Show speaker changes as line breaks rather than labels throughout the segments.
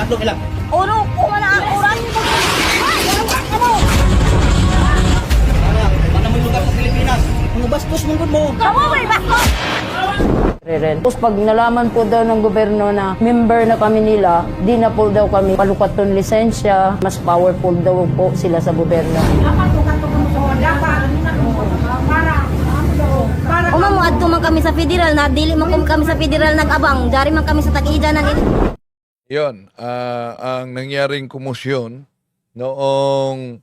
Laklo ilang.
Uno, kuma na ang oras. Ano?
Ano mo yung lugar sa Pilipinas? Mga bastos mong mo.
Kamu may bako.
Reren. Tapos pag nalaman po daw ng gobyerno na member na kami nila, di na po daw kami palukaton lisensya, mas powerful daw po sila sa gobyerno.
Uma mo adto man kami sa federal na dili man kami sa federal nag-abang, dari man kami sa tag-ida ng
Yon, ah, ang nangyaring kumusyon noong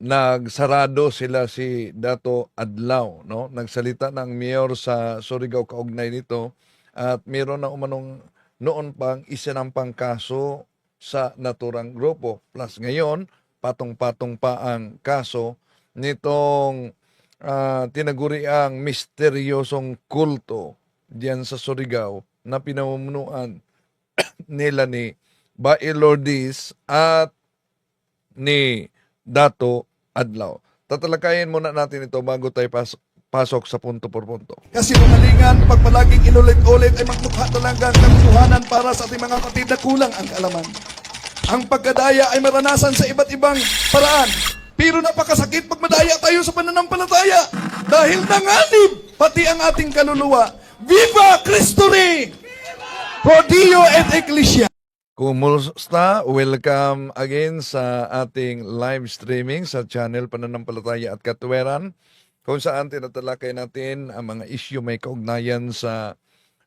nagsarado sila si Dato Adlaw, no? Nagsalita ng mayor sa Surigao kaugnay nito at mayroon na umanong noon pang isinampang kaso sa naturang grupo. Plus ngayon, patong-patong pa ang kaso nitong ah, tinaguriang misteryosong kulto diyan sa Surigao na pinamumunuan nila ni Bae Lourdes at ni Dato Adlaw. Tatalakayin muna natin ito bago tayo pas- pasok sa punto por punto.
Kasi mamalingan, pag palaging inulit-ulit ay magmukha talaga ang katotohanan para sa ating mga kapatid na kulang ang kaalaman. Ang pagkadaya ay maranasan sa iba't ibang paraan. Pero napakasakit pag madaya tayo sa pananampalataya. Dahil nanganib pati ang ating kaluluwa. Viva Cristo Rey! Pro Dio et Ecclesia.
Kumusta? Welcome again sa ating live streaming sa channel Pananampalataya at Katweran kung saan tinatalakay natin ang mga issue may kaugnayan sa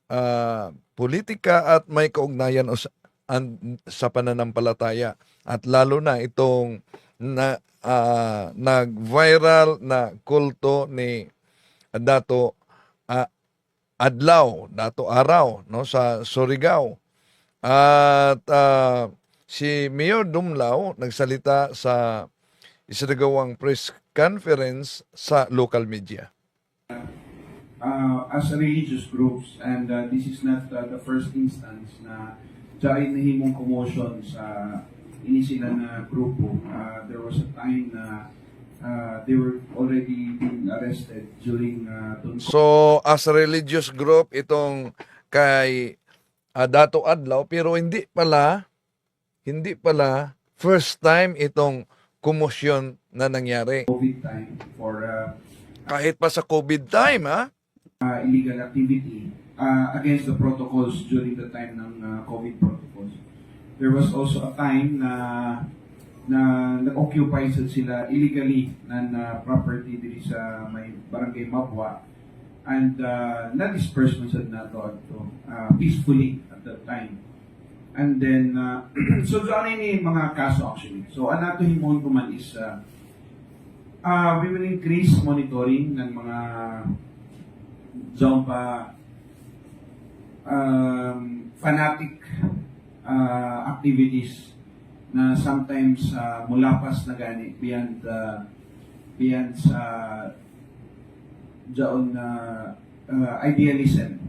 ah, politika at may kaugnayan sa, an- sa pananampalataya at lalo na itong na ah, nag-viral na kulto ni Dato ah, Adlaw, Dato Araw no sa Surigao. At ah, si Mayor Dumlao nagsalita sa isinagawang press conference sa local media.
uh, as religious groups and uh, this is not uh, the first instance na dahil nahimong commotion sa inisilan na grupo. Uh, there was a time na uh, they were already being arrested during uh,
So as a religious group itong kay ah, Dato Adlaw pero hindi pala hindi pala first time itong komosyon na nangyari.
COVID time for uh,
Kahit pa sa COVID time ha.
uh, illegal activity uh, against the protocols during the time ng uh, COVID protocols. There was also a time na na nag-occupy sila illegally ng uh, property diri sa may barangay Mabwa and uh, na-disperse man sad na to uh, peacefully at that time. And then, uh, so doon ni mga kaso actually. So, ang nato himon ko man is uh, uh, we will increase monitoring ng mga Zomba um, fanatic uh, activities na sometimes uh, mulapas na gani beyond uh, beyond sa jaon na uh, idealism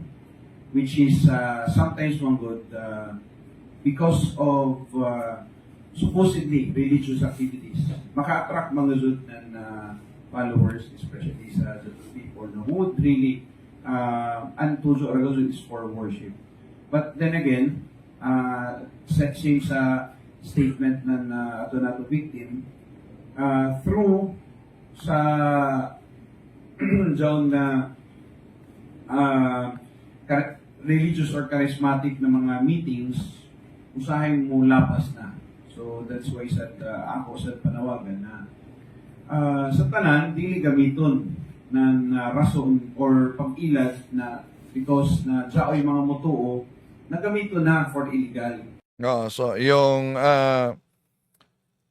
which is uh, sometimes one good uh, because of uh, supposedly religious activities. Maka-attract mga zud ng uh, followers especially sa the people. Na who would really uh, and tuzo Aragazul is for worship. But then again uh, sa same sa statement ng uh, ato nato victim uh, through sa zone na uh, religious or charismatic na mga meetings usahin mo lapas na. So that's why sa uh, ako sa panawagan na uh, sa tanan dili gamiton ng uh, rason or pag-ilad na because na jaoy mga motuo na gamito na for illegal
No, so yung ah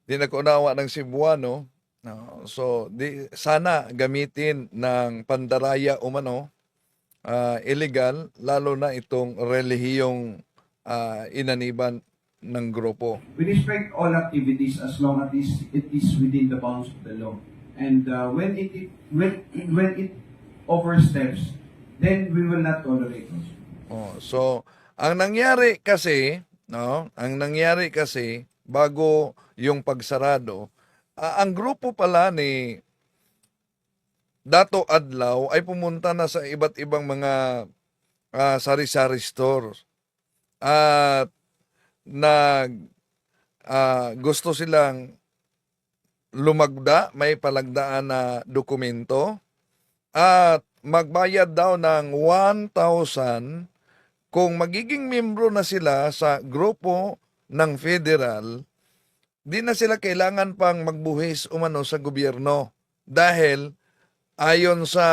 di nagkunawa ng Cebuano, no, so di sana gamitin ng pandaraya umano ah, illegal lalo na itong relihiyong ah, inaniban ng grupo.
We respect all activities as long as it is, it is within the bounds of the law. And uh, when it, it when when it oversteps, then we will not tolerate it.
Oh, so ang nangyari kasi, no, ang nangyari kasi bago yung pagsarado, ah, ang grupo pala ni Dato Adlaw ay pumunta na sa iba't ibang mga ah, sari-sari stores. At nag ah, gusto silang lumagda, may palagdaan na dokumento at magbayad daw ng 1,000 kung magiging membro na sila sa grupo ng federal, di na sila kailangan pang magbuhis umano sa gobyerno dahil ayon sa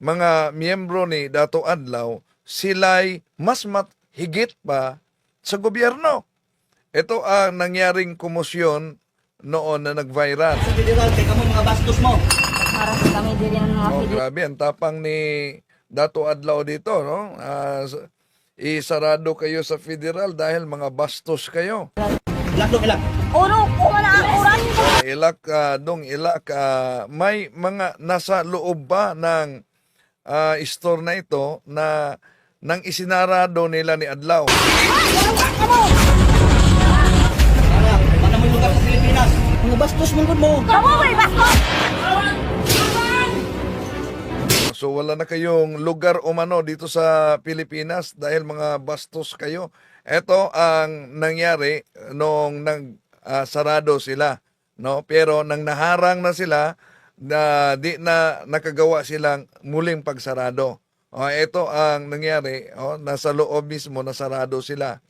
mga miyembro ni Dato Adlaw, sila'y mas mat higit pa sa gobyerno. Ito ang nangyaring komosyon noon na nag-viral.
Sa federal, kay kamo mga bastos mo.
Harap kami diri ng mga
Oh, grabe, ang tapang ni Dato Adlaw dito, no? S- isarado kayo sa federal dahil mga bastos kayo.
Ilak dong, ilak.
Man ang.
Ilak ah, dong ilak ah, may mga nasa loob ba ng ah, store na ito na nang isinarado nila ni Adlaw.
Kaya, paano mo lugar sa Pilipinas? Mga bastos mo mo.
Kamu may basto.
So wala na kayong lugar umano dito sa Pilipinas dahil mga bastos kayo. Ito ang nangyari nung nag ah, sarado sila, no? Pero nang naharang na sila na di na nakagawa silang muling pagsarado. Oh, ito ang nangyari, oh, nasa loob mismo nasarado sila.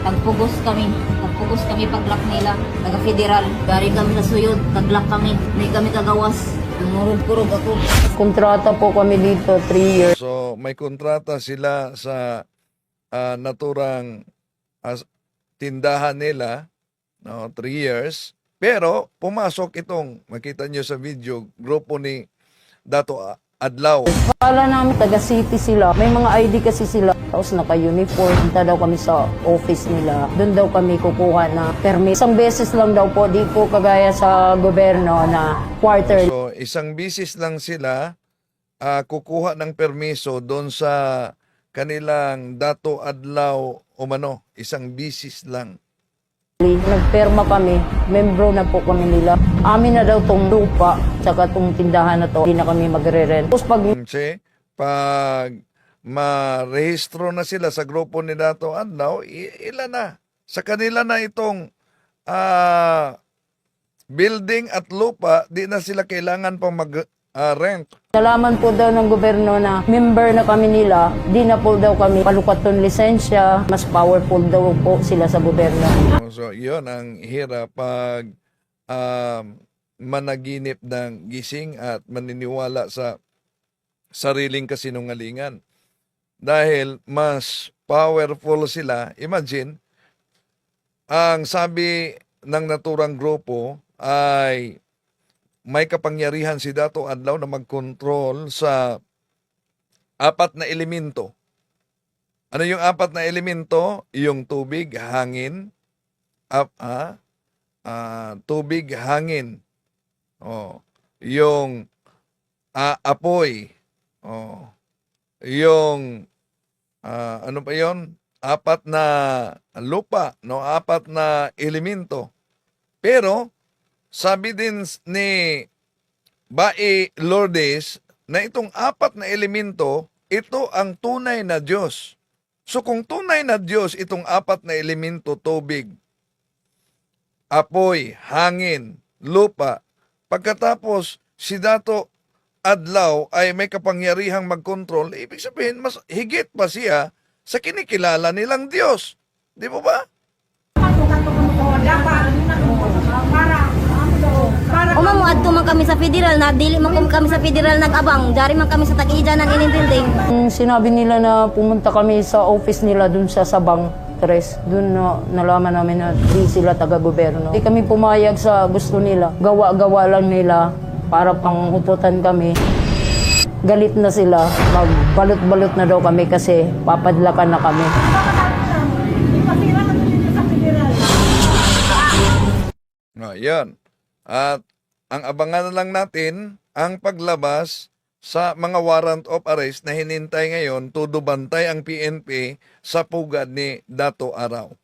Tagpugos kami. Tagpugos kami paglak nila. Taga federal. Dari kami nasuyod. Taglak kami. Hindi kami kagawas. Murog-kurog ako.
Kontrata po kami dito, 3 years.
So may kontrata sila sa ah, naturang as, tindahan nila, no, 3 years. Pero pumasok itong, makita nyo sa video, grupo ni Dato Adlaw.
Kala namin taga city sila. May mga ID kasi sila. Tapos naka-uniform. Punta daw kami sa office nila. Doon daw kami kukuha na permit. Isang beses lang daw po. Di po kagaya sa gobyerno na quarter.
So isang bisis lang sila ah, kukuha ng permiso doon sa kanilang Dato Adlaw umano, isang bisis lang.
Nagperma kami. Membro na po kami nila. Amin na daw tong lupa. Tsaka tong tindahan na to. Hindi na kami magre-rent. Tapos pag
pag marehistro na sila sa grupo ni Dato Adlaw, ilan na? Sa kanila na itong ah, building at lupa, di na sila kailangan pang mag-rent.
Nalaman po daw ng gobyerno na member na kami nila, di na po daw kami palukaton lisensya, mas powerful daw po sila sa gobyerno.
so, yun ang hirap pag um, managinip ng gising at maniniwala sa sariling kasinungalingan. Dahil mas powerful sila, imagine, ang sabi ng naturang grupo ay may kapangyarihan si Dato Adlaw na mag-control sa apat na elemento. Ano yung apat na elemento? Yung tubig, hangin, up, ah, ah, tubig, hangin. Oh, yung ah, apoy. Oh. Yung ah, ano pa 'yon? Apat na lupa, no? Apat na elemento. Pero sabi din ni Bae Lourdes na itong apat na elemento, ito ang tunay na Diyos. So kung tunay na Diyos itong apat na elemento, tubig, apoy, hangin, lupa, pagkatapos si Dato Adlaw ay may kapangyarihang mag-control, ibig sabihin mas higit pa siya sa kinikilala nilang Diyos. Di mo ba?
Uma adto man kami sa federal na dili man kami sa federal nag-abang. Dari man kami sa tag-ida ng ining building.
Nung sinabi nila na pumunta kami sa office nila dun sa Sabang Tres, dun na nalaman namin na di sila taga-gobyerno. Di kami pumayag sa gusto nila. Gawa-gawa lang nila para panghututan kami. Galit na sila. Magbalot-balot na daw kami kasi papadlakan na kami.
No, yan. At ang abangan na lang natin ang paglabas sa mga warrant of arrest na hinintay ngayon todo bantay ang PNP sa pugad ni Dato Araw.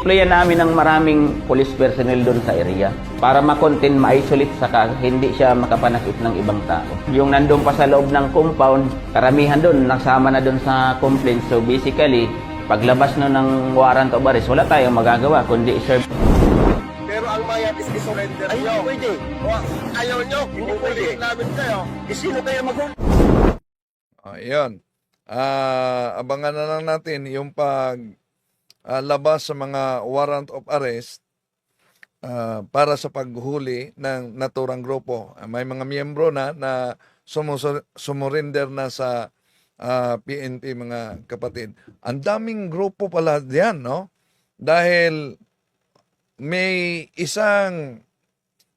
Deployan namin ng maraming police personnel doon sa area para ma-contain, ma-isolate saka hindi siya makapanakit ng ibang tao. Yung nandun pa sa loob ng compound, karamihan doon, nasama na doon sa complaint. So basically, Paglabas no ng warrant of arrest, wala tayong magagawa kundi serve
bayan is surrender Ay, nyo. pwede. O, ayaw nyo, hindi pwede. Namin kayo. Eh, sino kayo mag-
Ayun. Ah, abangan na lang natin yung pag ah, labas sa mga warrant of arrest ah, para sa paghuli ng naturang grupo. Ah, may mga miyembro na na sumusur- sumurrender na sa ah, PNP mga kapatid. Ang daming grupo pala diyan, no? Dahil may isang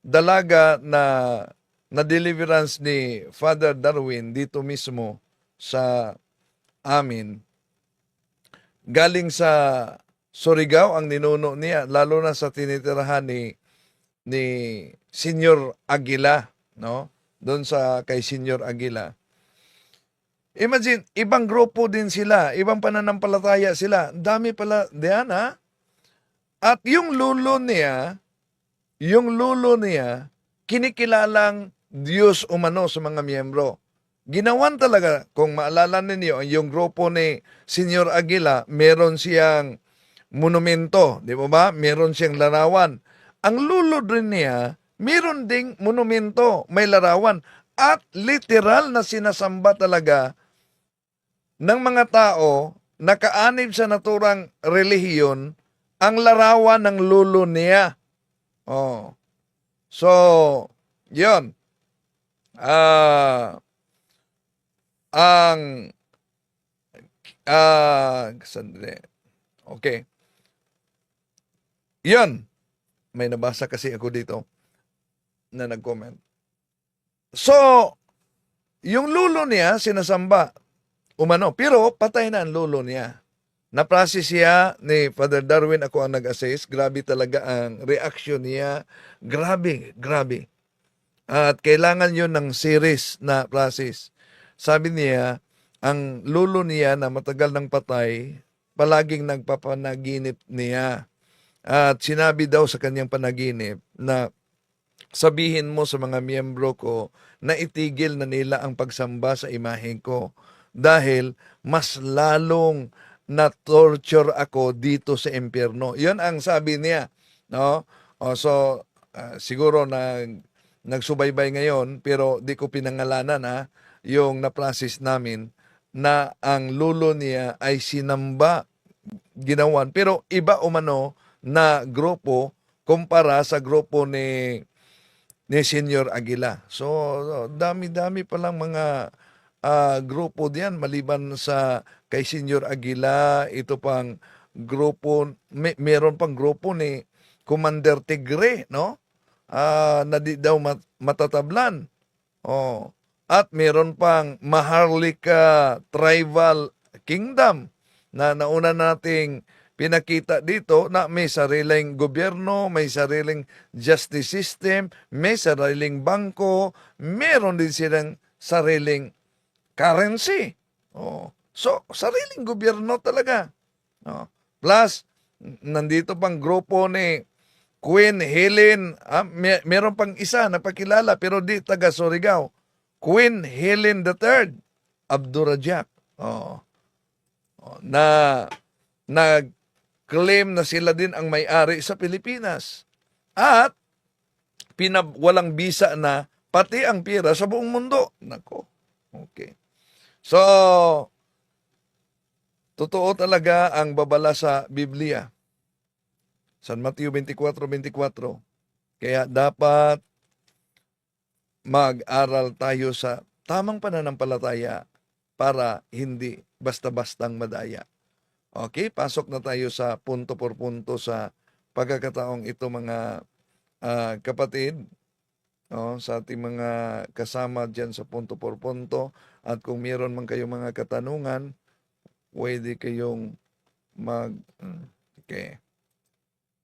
dalaga na na deliverance ni Father Darwin dito mismo sa amin. Galing sa Surigao ang ninuno niya, lalo na sa tinitirahan ni ni Senior Aguila, no? Doon sa kay Senior Aguila. Imagine, ibang grupo din sila, ibang pananampalataya sila. Dami pala diyan, ha? At yung lulo niya, yung lulo niya, kinikilalang Diyos umano sa mga miyembro. Ginawan talaga, kung maalala ninyo, yung grupo ni Senyor Aguila, meron siyang monumento, di ba ba? Meron siyang larawan. Ang lulo rin niya, meron ding monumento, may larawan. At literal na sinasamba talaga ng mga tao na kaanib sa naturang relihiyon ang larawan ng lulo niya. Oh. So, yon. Ah, ang ah, sandali. Okay. Yon. May nabasa kasi ako dito na nag-comment. So, yung lulo niya sinasamba umano, pero patay na ang lulo niya. Na-process siya ni Father Darwin, ako ang nag-assess. Grabe talaga ang reaction niya. Grabe, grabe. At kailangan yun ng series na process. Sabi niya, ang lulo niya na matagal ng patay, palaging nagpapanaginip niya. At sinabi daw sa kanyang panaginip na sabihin mo sa mga miyembro ko na itigil na nila ang pagsamba sa imahen ko dahil mas lalong na torture ako dito sa impyerno. 'Yun ang sabi niya, no? O, so ah, siguro na nagsubaybay ngayon pero di ko pinangalanan ha yung na-process namin na ang lulo niya ay sinamba ginawan pero iba umano na grupo kumpara sa grupo ni ni Senyor Aguila. So dami-dami pa lang mga ah, grupo diyan maliban sa kay Senyor Aguila, ito pang grupo may, meron pang grupo ni Commander Tigre, no? Ah, na di daw mat- matatablan. Oh. At meron pang Maharlika Tribal Kingdom na nauna nating pinakita dito na may sariling gobyerno, may sariling justice system, may sariling bangko, meron din silang sariling currency. Oh. So, sariling gobyerno talaga. Oh. Plus, nandito pang grupo ni Queen Helen, ah, may, meron pang isa na pakilala pero di taga Surigao. Queen Helen III, Abdurajak. Oh. Oh, na nag-claim na sila din ang may-ari sa Pilipinas. At pinab walang bisa na pati ang pira sa buong mundo. Nako. Okay. So, totoo talaga ang babala sa Biblia. San Mateo 24:24. Kaya dapat mag-aral tayo sa tamang pananampalataya para hindi basta-bastang madaya. Okay, pasok na tayo sa punto por punto sa pagkakataong ito mga ah, kapatid. No, sa ating mga kasama dyan sa punto por punto at kung meron man kayong mga katanungan, pwede kayong mag... mm, Okay.